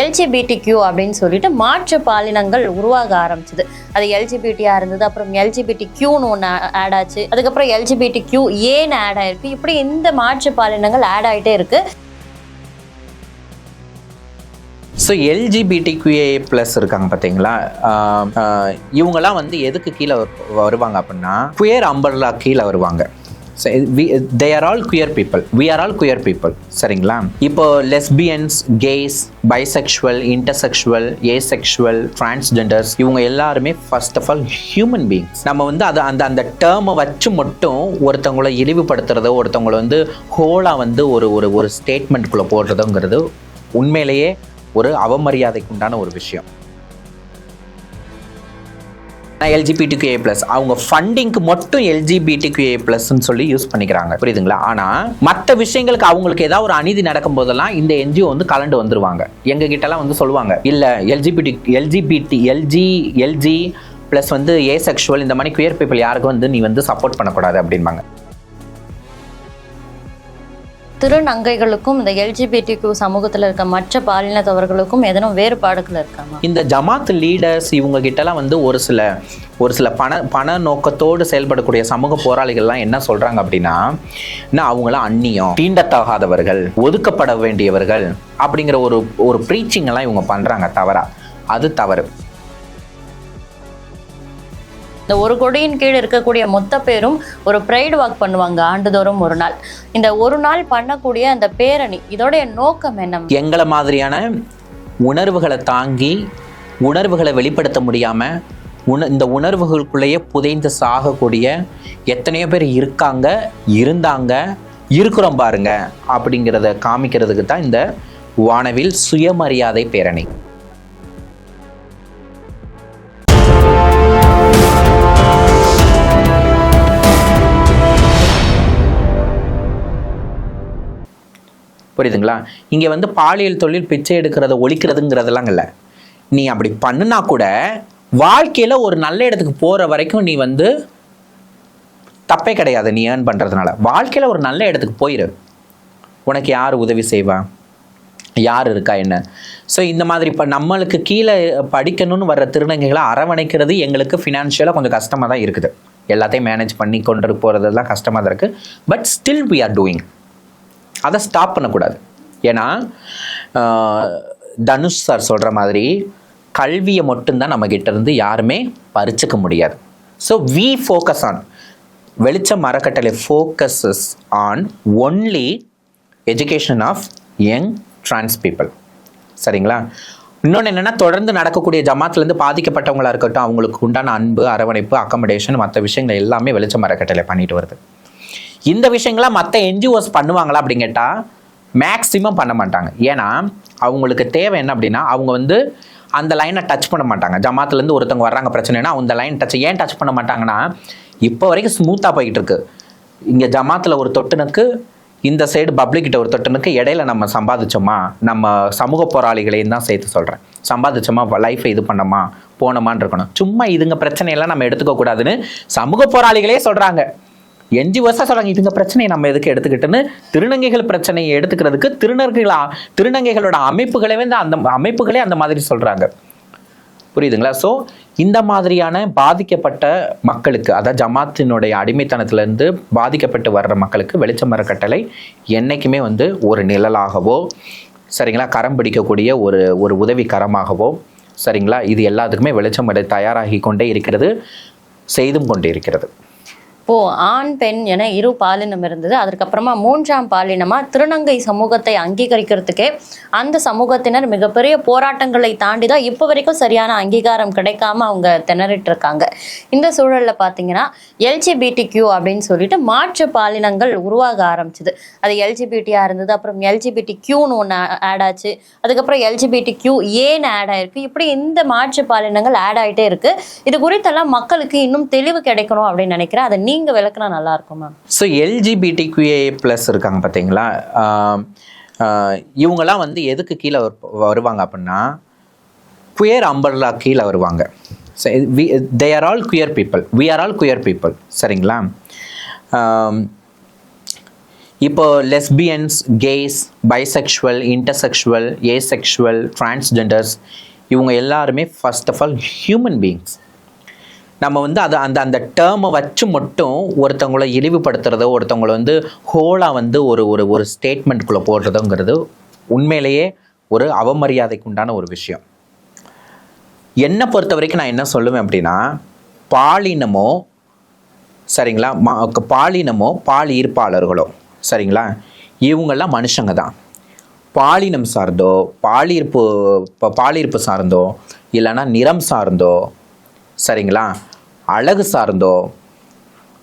LGBT Q அப்படின்னு சொல்லிட்டு மாற்று பாலினங்கள் உருவாக ஆரம்பிச்சது. அது எல்ஜிபிடியா இருந்தது அப்புறம் எல்ஜிபிடி கியூன்னு ஒன்று ஆட் ஆச்சு. அதுக்கப்புறம் எல்ஜிபிடி கியூ ஏன்னு ஆட் ஆயிருக்கு. இப்படி இந்த மாற்று பாலினங்கள் ஆட் ஆகிட்டே இருக்கு. ஸோ எல்ஜிபிடி கியூஏ ப்ளஸ் இருக்காங்க பார்த்தீங்களா? இவங்கெல்லாம் வந்து எதுக்கு கீழே வருவாங்க அப்படின்னா குயர் அம்பர்லா கீழே வருவாங்க. They are all queer people we are all queer people சரிங்களா? இப்போ lesbians gays bisexual intersexual asexual transgenders இவங்க எல்லாருமே first of all human beings நம்ம வந்து அதை அந்த அந்த டேர்மை வச்சு மட்டும் ஒருத்தவங்களை இழிவுபடுத்துறதோ ஒருத்தவங்களை வந்து ஹோலாக வந்து ஒரு ஒரு ஒரு ஸ்டேட்மெண்ட்டுக்குள்ளே போடுறதோங்கிறது உண்மையிலேயே ஒரு அவமரியாதைக்கு உண்டான ஒரு விஷயம். எல்ஜிபிடிக்கு ஏ ப்ளஸ் அவங்க ஃபண்டிங்க்கு மட்டும் எல்ஜிபிடிக்யூஏ ஏ சொல்லி யூஸ் பண்ணிக்கிறாங்க. புரியுதுங்களா? ஆனால் மற்ற விஷயங்களுக்கு அவங்களுக்கு ஏதாவது ஒரு அநீதி நடக்கும் போதெல்லாம் இந்த என்ஜிஓ வந்து கலண்டு வந்துருவாங்க. எங்கள் கிட்டலாம் வந்து சொல்லுவாங்க. இல்லை LGBT LGBT LG LG plus வந்து ஏ செக்ஷுவல் இந்த மாதிரி குயர் பீப்புள் யாருக்கும் வந்து நீ வந்து சப்போர்ட் பண்ணக்கூடாது அப்படின்பாங்க திருநங்கைகளுக்கும் இந்த எல்ஜிபிடி சமூகத்தில் இருக்க மற்ற பாலினத்தவர்களுக்கும் எதனும் வேறுபாடுகள் இருக்காங்க இந்த ஜமாத் லீடர்ஸ் இவங்க கிட்டலாம் வந்து ஒரு சில ஒரு சில பண பண நோக்கத்தோடு செயல்படக்கூடிய சமூக போராளிகள்லாம் என்ன சொல்கிறாங்க அப்படின்னா நான் அவங்களாம் அந்நியம் தீண்டத்தகாதவர்கள் ஒதுக்கப்பட வேண்டியவர்கள் அப்படிங்கிற ஒரு ஒரு ப்ரீச்சிங்கெல்லாம் இவங்க பண்ணுறாங்க தவறா. அது தவறு. இந்த ஒரு கொடியின் கீழ் இருக்கக்கூடிய மொத்த பேரும் ஒரு ப்ரைடு வாக் பண்ணுவாங்க ஆண்டுதோறும் ஒரு நாள். இந்த ஒரு நாள் பண்ணக்கூடிய அந்த பேரணி இதோடைய நோக்கம் என்ன? எங்களை மாதிரியான உணர்வுகளை தாங்கி உணர்வுகளை வெளிப்படுத்த முடியாமல் உண இந்த உணர்வுகளுக்குள்ளேயே புதைந்து சாகக்கூடிய எத்தனையோ பேர் இருக்காங்க இருந்தாங்க இருக்கிறோம் பாருங்க அப்படிங்கிறத காமிக்கிறதுக்கு தான் இந்த வானவில் சுயமரியாதை பேரணி. புரியுதுங்களா? இங்கே வந்து பாலியல் தொழில் பிச்சை எடுக்கிறத ஒழிக்கிறதுங்கிறதெல்லாம் இல்லை. நீ அப்படி பண்ணுனா கூட வாழ்க்கையில் ஒரு நல்ல இடத்துக்கு போகிற வரைக்கும் நீ வந்து தப்பே கிடையாது நீ ஏர்ன் பண்ணுறதுனால வாழ்க்கையில் ஒரு நல்ல இடத்துக்கு போயிரு. உனக்கு யார் உதவி செய்வா? யார் இருக்கா என்ன? ஸோ இந்த மாதிரி இப்போ நம்மளுக்கு கீழே படிக்கணும்னு வர்ற திருநங்கைகளை அரவணைக்கிறது எங்களுக்கு ஃபினான்ஷியலாக கொஞ்சம் கஷ்டமாக தான் இருக்குது. எல்லாத்தையும் மேனேஜ் பண்ணி கொண்டு போகிறதெல்லாம் கஷ்டமாக தான் இருக்குது but still we are doing அதை ஸ்டாப் பண்ணக்கூடாது. ஏன்னா தனுஷ் சார் சொல்கிற மாதிரி கல்வியை மட்டும்தான் நம்மக்கிட்ட இருந்து யாருமே பறிச்சுக்க முடியாது. ஸோ வி ஃபோக்கஸ் ஆன் வெளிச்சம் மரக்கட்டளை focuses on only education of young trans people சரிங்களா? இன்னொன்று என்னென்னா தொடர்ந்து நடக்கக்கூடிய ஜமாத்துலேருந்து பாதிக்கப்பட்டவங்களாக இருக்கட்டும் அவங்களுக்கு உண்டான அன்பு அரவணைப்பு அக்கமடேஷன் மற்ற விஷயங்கள் எல்லாமே வெளிச்சம் மரக்கட்டளை பண்ணிட்டு வருது. இந்த விஷயங்கள்லாம் மற்ற என்ஜிஓஸ் பண்ணுவாங்களா அப்படின்னு கேட்டால் மேக்ஸிமம் பண்ண மாட்டாங்க. ஏன்னா அவங்களுக்கு தேவை என்ன அப்படின்னா அவங்க வந்து அந்த லைனை டச் பண்ண மாட்டாங்க. ஜமாத்துலேருந்து ஒருத்தவங்க வர்றாங்க பிரச்சனைனா அந்த லைன் டச் ஏன் டச் பண்ண மாட்டாங்கன்னா இப்போ வரைக்கும் ஸ்மூத்தாக போய்கிட்டு இருக்கு. இங்கே ஜமாத்தில் ஒரு தொட்டுனுக்கு இந்த சைடு பப்ளிக்கிட்ட ஒரு தொட்டுனுக்கு இடையில நம்ம சம்பாதிச்சோமா? நம்ம சமூக போராளிகளையும் தான் சேர்த்து சொல்கிறேன் சம்பாதிச்சோமா? லைஃப்பை இது பண்ணோமா? போனோமான்னு இருக்கணும். சும்மா இதுங்க பிரச்சனையெல்லாம் நம்ம எடுத்துக்க கூடாதுன்னு சமூக போராளிகளே சொல்கிறாங்க என்ஜிஓஸாக சொல்கிறாங்க இதுங்க பிரச்சனையை நம்ம எதுக்கு எடுத்துக்கிட்டுன்னு? திருநங்கைகள் பிரச்சனையை எடுத்துக்கிறதுக்கு திருநர்கள் திருநங்கைகளோட அமைப்புகளே வந்து அந்த அமைப்புகளே அந்த மாதிரி சொல்கிறாங்க புரியுதுங்களா? ஸோ இந்த மாதிரியான பாதிக்கப்பட்ட மக்களுக்கு அதாவது ஜமாத்தினுடைய அடிமைத்தனத்திலேருந்து பாதிக்கப்பட்டு வர்ற மக்களுக்கு வெளிச்சம் மரக்கட்டளை என்றைக்குமே வந்து ஒரு நிழலாகவோ சரிங்களா கரம் பிடிக்கக்கூடிய ஒரு ஒரு உதவி கரமாகவோ சரிங்களா இது எல்லாத்துக்குமே வெளிச்சம் வர தயாராகி கொண்டே இருக்கிறது செய்தும் கொண்டே இருக்கிறது இப்போ ஆண் பெண் என இரு பாலினம் இருந்தது. அதற்கப்புறமா மூன்றாம் பாலினமா திருநங்கை சமூகத்தை அங்கீகரிக்கிறதுக்கே அந்த சமூகத்தினர் மிகப்பெரிய போராட்டங்களை தாண்டி தான் இப்போ வரைக்கும் சரியான அங்கீகாரம் கிடைக்காம அவங்க திணறிட்டு இருக்காங்க இந்த சூழல்ல பாத்தீங்கன்னா எல்ஜிபிடி கியூ அப்படின்னு சொல்லிட்டு மாற்று பாலினங்கள் உருவாக ஆரம்பிச்சது. அது எல்ஜிபிடியா இருந்தது அப்புறம் எல்ஜிபிடி கியூன்னு ஒன்று ஆட் ஆச்சு. அதுக்கப்புறம் எல்ஜிபிடி கியூ ஏன்னு ஆட் ஆயிருக்கு. இப்படி இந்த மாற்று பாலினங்கள் ஆட் ஆயிட்டே இருக்கு. இது குறித்தெல்லாம் மக்களுக்கு இன்னும் தெளிவு கிடைக்கணும் அப்படின்னு நினைக்கிறேன். அதை நீ நீங்கள் விளக்குனா நல்லா இருக்கும் ma'am so LGBT QA plus இருக்காங்க பார்த்தீங்களா? இவங்கெல்லாம் வந்து எதுக்கு கீழே வரு- வருவாங்க அப்படின்னா குயர் அம்பர்லா கீழே வருவாங்க. They are all queer people we are all queer people சரிங்களா? இப்போ lesbians gays bisexual intersexual asexual transgenders இவங்க எல்லாருமே first of all human beings நம்ம வந்து அதை அந்த அந்த டேர்மை வச்சு மட்டும் ஒருத்தவங்கள இழிவுபடுத்துறதோ ஒருத்தவங்களை வந்து ஹோலாக வந்து ஒரு ஒரு ஒரு ஸ்டேட்மெண்ட்குள்ளே போடுறதுங்கிறது உண்மையிலேயே ஒரு அவமரியாதைக்கு உண்டான ஒரு விஷயம். என்னை பொறுத்த வரைக்கும் நான் என்ன சொல்லுவேன் அப்படின்னா பாலினமோ சரிங்களா மா பாலினமோ பால் ஈர்ப்பாளர்களோ சரிங்களா இவங்கெல்லாம் மனுஷங்க தான். பாலினம் சார்ந்தோ பாலியர்ப்பு இப்போ சார்ந்தோ இல்லைன்னா நிறம் சார்ந்தோ சரிங்களா? அழகு சார்ந்தோ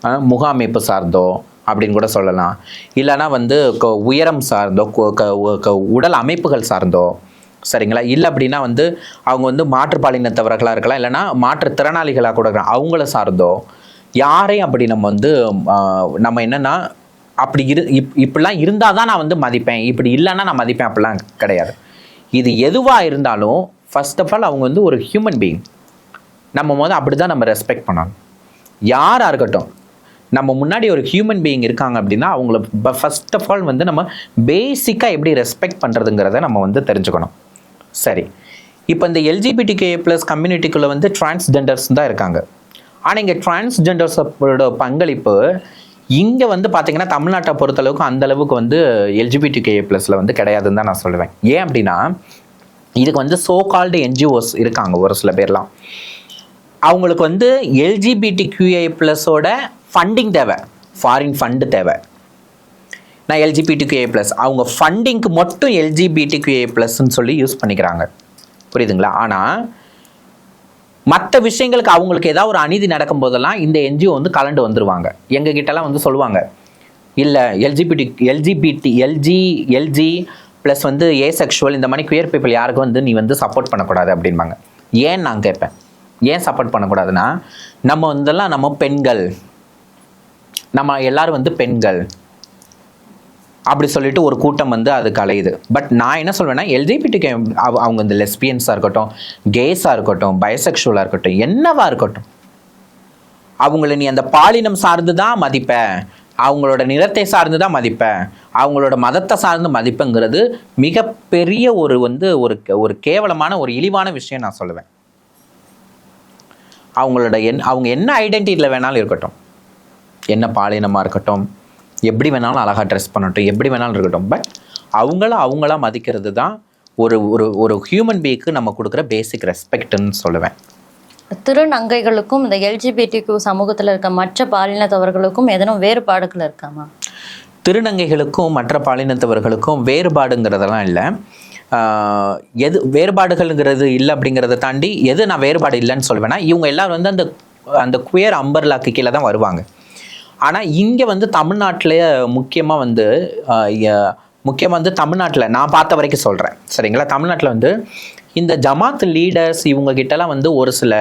முகாமைப்பு முக அமைப்பு சார்ந்தோ அப்படின்னு கூட சொல்லலாம். இல்லைன்னா வந்து உயரம் சார்ந்தோ உடல் அமைப்புகள் சார்ந்தோ சரிங்களா? இல்லை அப்படின்னா வந்து அவங்க வந்து மாற்றுப்பாலினத்தவர்களாக இருக்கலாம். இல்லைன்னா மாற்றுத்திறனாளிகளாக கூட இருக்கலாம். அவங்கள சார்ந்தோ யாரையும் அப்படி நம்ம வந்து நம்ம என்னென்னா அப்படி இரு இப் இப்படிலாம் இருந்தால் தான் நான் வந்து மதிப்பேன். இப்படி இல்லைன்னா நான் மதிப்பேன். அப்படிலாம் கிடையாது. இது எதுவாக இருந்தாலும் ஃபஸ்ட் ஆஃப் ஆல் அவங்க வந்து ஒரு ஹியூமன் பீயிங் நம்ம முதல் அப்படி தான் நம்ம ரெஸ்பெக்ட் பண்ணணும். யாராக இருக்கட்டும் நம்ம முன்னாடி ஒரு ஹியூமன் பீயிங் இருக்காங்க அப்படின்னா அவங்கள ஃபஸ்ட் ஆஃப் ஆல் வந்து நம்ம பேசிக்காக எப்படி ரெஸ்பெக்ட் பண்ணுறதுங்கிறத நம்ம வந்து தெரிஞ்சுக்கணும். சரி. இப்போ இந்த எல்ஜிபிடிகே ப்ளஸ் கம்யூனிட்டிக்குள்ளே வந்து டிரான்ஸ்ஜெண்டர்ஸ் தான் இருக்காங்க. ஆனால் இங்கே டிரான்ஸ்ஜெண்டர்ஸோட பங்களிப்பு இங்கே வந்து பார்த்திங்கன்னா தமிழ்நாட்டை பொறுத்தளவுக்கு அந்தளவுக்கு வந்து வந்து எல்ஜிபிடிகே ப்ளஸில் வந்து கிடையாதுன்னு தான் நான் சொல்லுவேன். ஏன் அப்படின்னா இதுக்கு வந்து சோ கால்டு என்ஜிஓஸ் இருக்காங்க ஒரு சில பேர்லாம். அவங்களுக்கு வந்து எல்ஜிபிடி கியூஐ ப்ளஸோட ஃபண்டிங் தேவை. ஃபாரின் ஃபண்டு தேவை. நான் எல்ஜிபிடி கியூஏ ப்ளஸ் அவங்க ஃபண்டிங்க்கு மட்டும் எல்ஜிபிடி கியூஏ ப்ளஸ்ன்னு சொல்லி யூஸ் பண்ணிக்கிறாங்க. புரியுதுங்களா? ஆனால் மற்ற விஷயங்களுக்கு அவங்களுக்கு ஏதாவது ஒரு அநீதி நடக்கும் போதெல்லாம் இந்த என்ஜிஓ வந்து கலண்டு வந்துடுவாங்க எங்கள் கிட்டலாம் வந்து சொல்லுவாங்க. இல்லை LGBT LGBT LG LG plus வந்து ஏ செக்ஷுவல் இந்த மாதிரி குயர் பீப்புள் யாருக்கும் வந்து நீ வந்து சப்போர்ட் பண்ணக்கூடாது அப்படிம்பாங்க. ஏன் நான் கேட்பேன்? ஏன் சப்போர்ட் பண்ணக்கூடாதுன்னா நம்ம வந்துலாம் நம்ம பெண்கள். நம்ம எல்லாரும் வந்து பெண்கள். அப்படி சொல்லிட்டு ஒரு கூட்டம் வந்து அது கலையுது பட் நான் என்ன சொல்வேன்னா எல்ஜிபிடிக்கு அவங்க இந்த லெஸ்பியன்ஸாக இருக்கட்டும் கேஸாக இருக்கட்டும் பயோசெக்ஷுவலாக இருக்கட்டும் என்னவா இருக்கட்டும். அவங்கள நீ அந்த பாலினம் சார்ந்து தான் மதிப்ப. அவங்களோட நிறத்தை சார்ந்து தான் மதிப்ப. அவங்களோட மதத்தை சார்ந்து மதிப்புங்கிறது மிகப்பெரிய ஒரு வந்து ஒரு ஒரு கேவலமான ஒரு இழிவான விஷயம் நான் சொல்லுவேன். அவங்களோட என் அவங்க என்ன ஐடென்டிட்டியில் வேணாலும் இருக்கட்டும். என்ன பாலினமாக இருக்கட்டும். எப்படி வேணாலும் அழகாக ட்ரெஸ் பண்ணட்டும். எப்படி வேணாலும் இருக்கட்டும். பட் அவங்கள அவங்களா மதிக்கிறது தான் ஒரு ஒரு ஒரு ஹியூமன் பீக்கு நம்ம கொடுக்குற பேசிக் ரெஸ்பெக்ட்னு சொல்லுவேன். திருநங்கைகளுக்கும் இந்த எல்ஜிபிடிக்கு சமூகத்துல இருக்க மற்ற பாலினத்தவர்களுக்கும் எதனும் வேறுபாடுகள் இருக்காமா திருநங்கைகளுக்கும் மற்ற பாலினத்தவர்களுக்கும் வேறுபாடுங்கிறதெல்லாம் இல்லை. எது வேறுபாடுகள்ங்கிறது இல்லை அப்படிங்கிறத தாண்டி எது நான் வேறுபாடு இல்லைன்னு சொல்வேன்னா இவங்க எல்லாரும் வந்து அந்த அந்த குயர் அம்பர்லாக்கு கீழே தான் வருவாங்க. ஆனால் இங்கே வந்து தமிழ்நாட்டில் முக்கியமாக வந்து முக்கியமாக வந்து தமிழ்நாட்டில் நான் பார்த்த வரைக்கும் சொல்கிறேன் சரிங்களா? தமிழ்நாட்டில் வந்து இந்த ஜமாத் லீடர்ஸ் இவங்க கிட்டலாம் வந்து ஒரு சில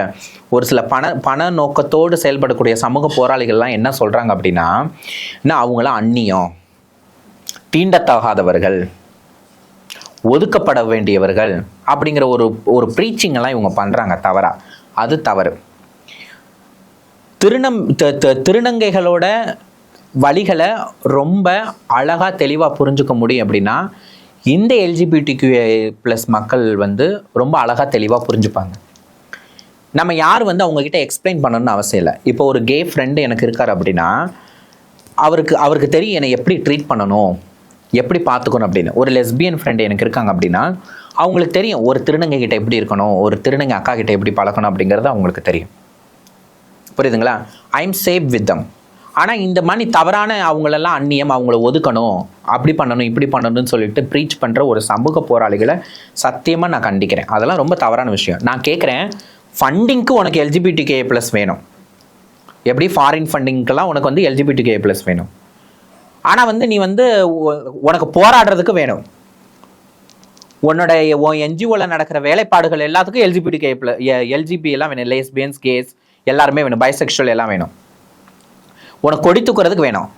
ஒரு சில பண பண நோக்கத்தோடு செயல்படக்கூடிய சமூக போராளிகள்லாம் என்ன சொல்கிறாங்க அப்படின்னா என்ன அவங்களாம் அந்நியம் தீண்டத்தகாதவர்கள் ஒதுக்கப்பட வேண்டியவர்கள் அப்படிங்கிற ஒரு ஒரு ப்ரீச்சிங் எல்லாம் இவங்க பண்ணுறாங்க தவறா. அது தவறு. திருநம் த- த- திருநங்கைகளோட வழிகளை ரொம்ப அழகாக தெளிவாக புரிஞ்சுக்க முடியும் அப்படின்னா இந்த எல்ஜிபிடிக்யூ ப்ளஸ் மக்கள் வந்து ரொம்ப அழகாக தெளிவாக புரிஞ்சுப்பாங்க. நம்ம யார் வந்து அவங்கக்கிட்ட எக்ஸ்பிளைன் பண்ணணும்னு அவசியம் இல்லை. இப்போ ஒரு கே ஃப்ரெண்டு எனக்கு இருக்கார் அப்படின்னா அவருக்கு அவருக்கு தெரியும் என்னை எப்படி ட்ரீட் பண்ணணும். எப்படி பார்த்துக்கணும் அப்படின்னு? ஒரு லெஸ்பியன் ஃப்ரெண்டு எனக்கு இருக்காங்க அப்படின்னா அவங்களுக்கு தெரியும் ஒரு திருநங்கை கிட்ட எப்படி இருக்கணும் ஒரு திருநங்கை அக்கா கிட்ட எப்படி பழக்கணும் அப்படிங்கிறது அவங்களுக்கு தெரியும். புரியுதுங்களா? I am safe with them ஆனால் இந்த மாதிரி தவறான அவங்களெல்லாம் அந்நியம் அவங்கள ஒதுக்கணும் அப்படி பண்ணணும் இப்படி பண்ணணும்னு சொல்லிட்டு ப்ரீச் பண்ணுற ஒரு சமூக போராளிகளை சத்தியமாக நான் கண்டிக்கிறேன். அதெல்லாம் ரொம்ப தவறான விஷயம். நான் கேட்குறேன் ஃபண்டிங்க்கு உனக்கு எல்ஜிபிடி கே ப்ளஸ் வேணும். எப்படி? ஃபாரின் ஃபண்டிங்க்கெல்லாம் உனக்கு வந்து எல்ஜிபிடி கே ப்ளஸ் வேணும். ஆனால் வந்து நீ வந்து உனக்கு போராடுறதுக்கு வேணும். உன்னுடைய உன் என்ஜிஓவில் நடக்கிற வேலைப்பாடுகள் எல்லாத்துக்கும் எல்ஜிபிடி கேப்பில் எல்ஜிபி எல்லாம் வேணும். லேஸ்பியன்ஸ் கேஸ் எல்லாருமே வேணும். பைசெக்ஷுவல் எல்லாம் வேணும். உனக்கு கொடி தூக்குறதுக்கு வேணும்.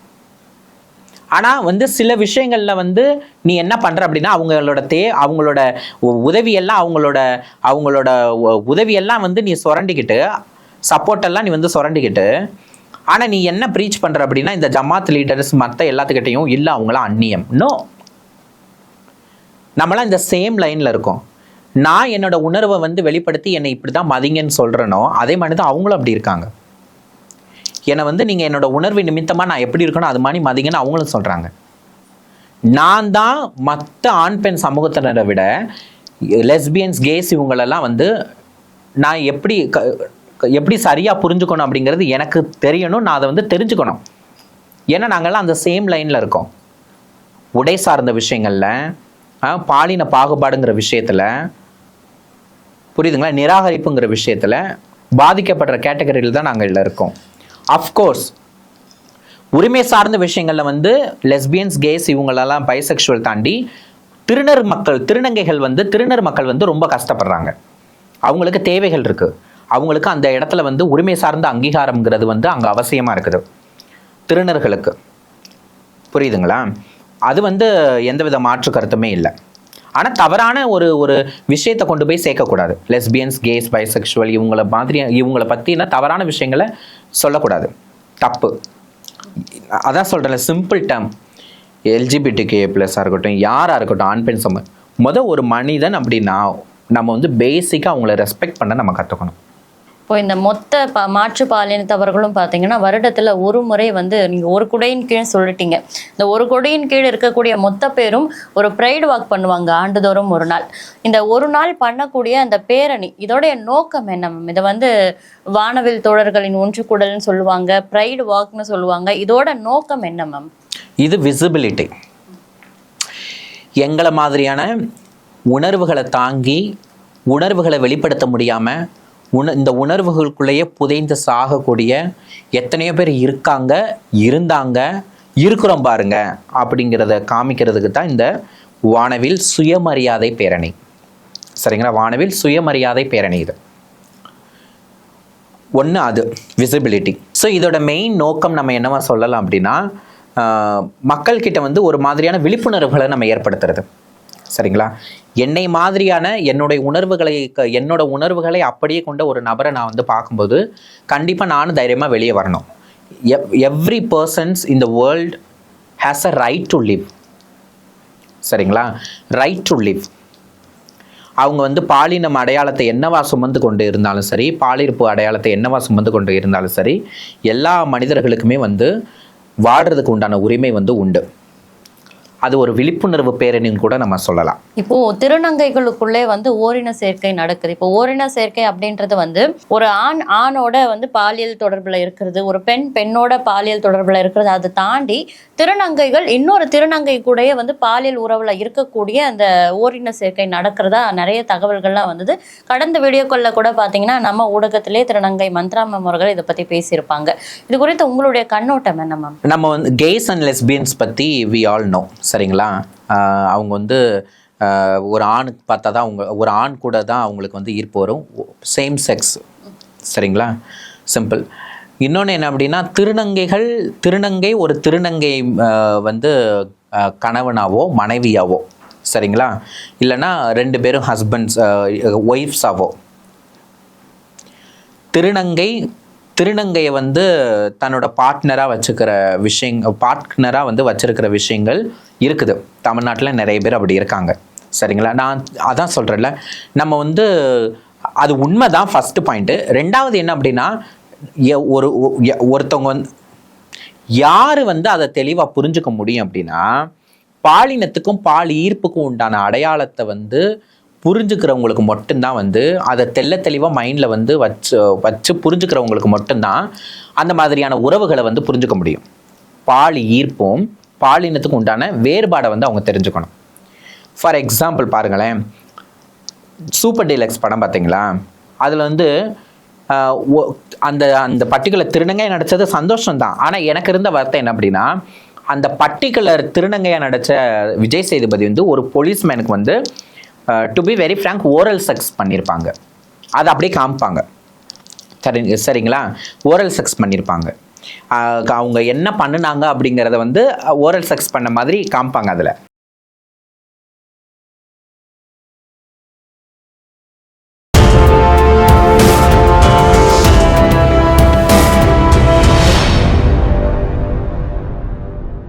ஆனால் வந்து சில விஷயங்களில் வந்து நீ என்ன பண்ணுற அப்படின்னா அவங்களோட தே அவங்களோட உதவியெல்லாம் அவங்களோட அவங்களோட உதவியெல்லாம் வந்து நீ சுரண்டிக்கிட்டு சப்போர்ட்டெல்லாம் நீ வந்து சுரண்டிக்கிட்டு ஆனால் நீ என்ன ப்ரீச் பண்ணுற அப்படின்னா இந்த ஜமாத் லீடர்ஸ் மற்ற எல்லாத்துக்கிட்டையும் இல்லை அவங்களாம் அந்நியம். நோ நம்மளாம் இந்த சேம் லைனில் இருக்கோம். நான் என்னோட உணர்வை வந்து வெளிப்படுத்தி என்னை இப்படி தான் மதிங்கன்னு சொல்கிறேனோ அதே மாதிரி தான் அவங்களும் அப்படி இருக்காங்க. என்னை வந்து நீங்கள் என்னோட உணர்வு நிமித்தமாக நான் எப்படி இருக்கணும் அது மாதிரி மதிங்கன்னு அவங்களும் சொல்கிறாங்க நான் தான் மற்ற ஆண் பெண் சமூகத்தினரை விட லெஸ்பியன்ஸ் கேஸ் இவங்களெல்லாம் வந்து நான் எப்படி க க- எப்படி சரியாக புரிஞ்சுக்கணும் அப்படிங்கிறது எனக்கு தெரியணும். நான் அதை வந்து தெரிஞ்சுக்கணும். ஏன்னா நாங்கள்லாம் அந்த சேம் லைனில் இருக்கோம். உடை சார்ந்த விஷயங்களில் பாலின பாகுபாடுங்கிற விஷயத்தில் புரியுதுங்களா? நிராகரிப்புங்கிற விஷயத்தில் பாதிக்கப்படுற கேட்டகரியில் தான் நாங்கள் இருக்கோம். அஃப்கோர்ஸ் உரிமை சார்ந்த விஷயங்களில் வந்து லெஸ்பியன்ஸ் கேஸ் இவங்களெல்லாம் பைசெக்சுவல் தாண்டி திருநர் மக்கள் திருநங்கைகள் வந்து திருநர் மக்கள் வந்து ரொம்ப கஷ்டப்படுறாங்க. அவங்களுக்கு தேவைகள் இருக்குது அவங்களுக்கு அந்த இடத்துல வந்து உரிமை சார்ந்த அங்கீகாரம்ங்கிறது வந்து அங்கே அவசியமாக இருக்குது. திருநர்களுக்கு. புரியுதுங்களா? அது வந்து எந்தவித மாற்று கருத்துமே இல்லை. ஆனால் தவறான ஒரு ஒரு விஷயத்தை கொண்டு போய் சேர்க்கக்கூடாது. லெஸ்பியன்ஸ் கேஸ் பைசெக்ஷுவல் இவங்கள மாதிரி இவங்கள பற்றின தவறான விஷயங்களை சொல்லக்கூடாது. தப்பு. அதான் சொல்கிறேன் சிம்பிள் டேர்ம் எல்ஜிபிடிகே ப்ளஸ்ஸாக இருக்கட்டும் யாராக இருக்கட்டும் ஆண் பெண் சம. முத ஒரு மனிதன் அப்படின்னா நம்ம வந்து பேசிக்காக அவங்கள ரெஸ்பெக்ட் பண்ண நம்ம கற்றுக்கணும் இப்போ இந்த மொத்த ப மாற்று பாலினத்தவர்களும் பார்த்தீங்கன்னா வருடத்தில் ஒரு முறை வந்து நீங்கள் ஒரு குடையின் கீழ் சொல்லிட்டீங்க. இந்த ஒரு குடையின் கீழ் இருக்கக்கூடிய மொத்த பேரும் ஒரு ப்ரைடு வாக் பண்ணுவாங்க ஆண்டுதோறும் ஒரு நாள். இந்த ஒரு நாள் பண்ணக்கூடிய அந்த பேரணி இதோடைய நோக்கம் என்ன மேம் இதை வந்து வானவில் தோழர்களின் ஒன்று குடல்னு சொல்லுவாங்க ப்ரைடு வாக்னு சொல்லுவாங்க. இதோட நோக்கம் என்ன மேம் இது விசிபிலிட்டி எங்களை மாதிரியான உணர்வுகளை தாங்கி உணர்வுகளை வெளிப்படுத்த முடியாமல் உண இந்த உணர்வுகளுக்குள்ளேயே புதைந்து சாகக்கூடிய எத்தனையோ பேர் இருக்காங்க இருந்தாங்க இருக்கிறோம் பாருங்க அப்படிங்கிறத காமிக்கிறதுக்கு தான் இந்த வானவில் சுயமரியாதை பேரணி. சரிங்களா? வானவில் சுயமரியாதை பேரணி இது. ஒன்று அது விசிபிலிட்டி ஸோ இதோட மெயின் நோக்கம் நம்ம என்னவா சொல்லலாம் அப்படின்னா மக்கள்கிட்ட வந்து ஒரு மாதிரியான விழிப்புணர்வுகளை நம்ம ஏற்படுத்துறது. சரிங்களா? என்னை மாதிரியான என்னுடைய உணர்வுகளை க- என்னோட உணர்வுகளை அப்படியே கொண்ட ஒரு நபரை நான் வந்து பார்க்கும்போது கண்டிப்பாக நானும் தைரியமாக வெளியே வரணும். எவ்ரி பர்சன்ஸ் இந்த world has a right to live சரிங்களா? ரைட் டு லிவ் அவங்க வந்து பாலினம் அடையாளத்தை என்னவா சுமந்து கொண்டு இருந்தாலும் சரி பாலிருப்பு அடையாளத்தை என்னவா சுமந்து கொண்டு இருந்தாலும் சரி எல்லா மனிதர்களுக்குமே வந்து வாழ்றதுக்கு உண்டான உரிமை வந்து உண்டு. அது ஒரு விழிப்புணர்வு பேரணின்னு கூட நம்ம சொல்லலாம். இப்போ திருநங்கைகளுக்குள்ளே வந்து ஓரின சேர்க்கை நடக்குது. இப்போ ஓரின சேர்க்கை அப்படின்றது வந்து ஒரு ஆண் ஆணோட வந்து பாலியல் தொடர்புல இருக்கிறது ஒரு பெண் பெண்ணோட பாலியல் தொடர்புல இருக்கிறது. அதை தாண்டி திருநங்கைகள் இன்னொரு திருநங்கை கூடயே வந்து பாலியல் உறவுல இருக்கக்கூடிய அந்த ஓரின சேர்க்கை நடக்கிறதா நிறைய தகவல்கள்லாம் வந்தது. கடந்த வீடியோக்களில் கூட பார்த்தீங்கன்னா நம்ம ஊடகத்திலே திருநங்கை மந்த்ரா மேம் அவர்கள் இதை பத்தி பேசியிருப்பாங்க. இது குறித்து உங்களுடைய கண்ணோட்டம் என்ன மேம் நம்ம வந்து கேஸ் அண்ட் லெஸ்பியன்ஸ் பற்றி வி ஆல் நோ சரிங்களா? அவங்க வந்து ஒரு ஆணுக்கு பார்த்தா தான் அவங்க ஒரு ஆண் கூட தான் அவங்களுக்கு வந்து ஈர்ப்பு வரும். சேம் செக்ஸ் சரிங்களா? சிம்பிள் இன்னொன்று என்ன அப்படின்னா திருநங்கைகள் திருநங்கை ஒரு திருநங்கை வந்து கணவனாவோ மனைவியாவோ. சரிங்களா? இல்லைன்னா ரெண்டு பேரும் ஹஸ்பண்ட்ஸ் ஒய்ஃப்ஸாவோ திருநங்கை திருநங்கையை வந்து தன்னோட பார்ட்னராக வச்சுக்கிற விஷயங்க பார்ட்னராக வந்து வச்சுருக்கிற விஷயங்கள் இருக்குது. தமிழ்நாட்டில் நிறைய பேர் அப்படி இருக்காங்க. சரிங்களா? நான் அதான் சொல்கிறேன்ல நம்ம வந்து அது உண்மை தான் ஃபஸ்ட்டு பாயிண்ட்டு ரெண்டாவது என்ன அப்படின்னா எ- ஒரு ஒருத்தவங்க வந்து யார் வந்து அதை தெளிவாக புரிஞ்சுக்க முடியும் அப்படின்னா பாலினத்துக்கும் பால் ஈர்ப்புக்கும் உண்டான அடையாளத்தை வந்து புரிஞ்சுக்கிறவங்களுக்கு மட்டும்தான் வந்து அதை தெள்ள தெளிவாக மைண்டில் வந்து வச்சு வச்சு புரிஞ்சுக்கிறவங்களுக்கு மட்டும்தான் அந்த மாதிரியான உறவுகளை வந்து புரிஞ்சுக்க முடியும். பால் ஈர்ப்பும் பாலினத்துக்கு உண்டான வேறுபாடை வந்து அவங்க தெரிஞ்சுக்கணும். ஃபார் எக்ஸாம்பிள் பாருங்களேன். சூப்பர் டீலக்ஸ் படம் பார்த்தீங்களா? அதில் வந்து ஒ- அந்த அந்த பர்டிகுலர் திருநங்கையை நடித்தது சந்தோஷம் தான் ஆனால் எனக்கு இருந்த வார்த்தை என்ன அப்படின்னா அந்த பர்டிகுலர் திருநங்கையாக நடித்த விஜய் சேதுபதி வந்து ஒரு போலீஸ்மேனுக்கு வந்து to be very frank oral sex பண்ணியிருப்பாங்க அதை அப்படியே காமிப்பாங்க. சரி சரிங்களா? ஓரல் செக்ஸ் பண்ணியிருப்பாங்க அவங்க என்ன பண்ணுனாங்க அப்படிங்கிறத வந்து ஓரல் செக்ஸ் பண்ண மாதிரி காமிப்பாங்க அதில்.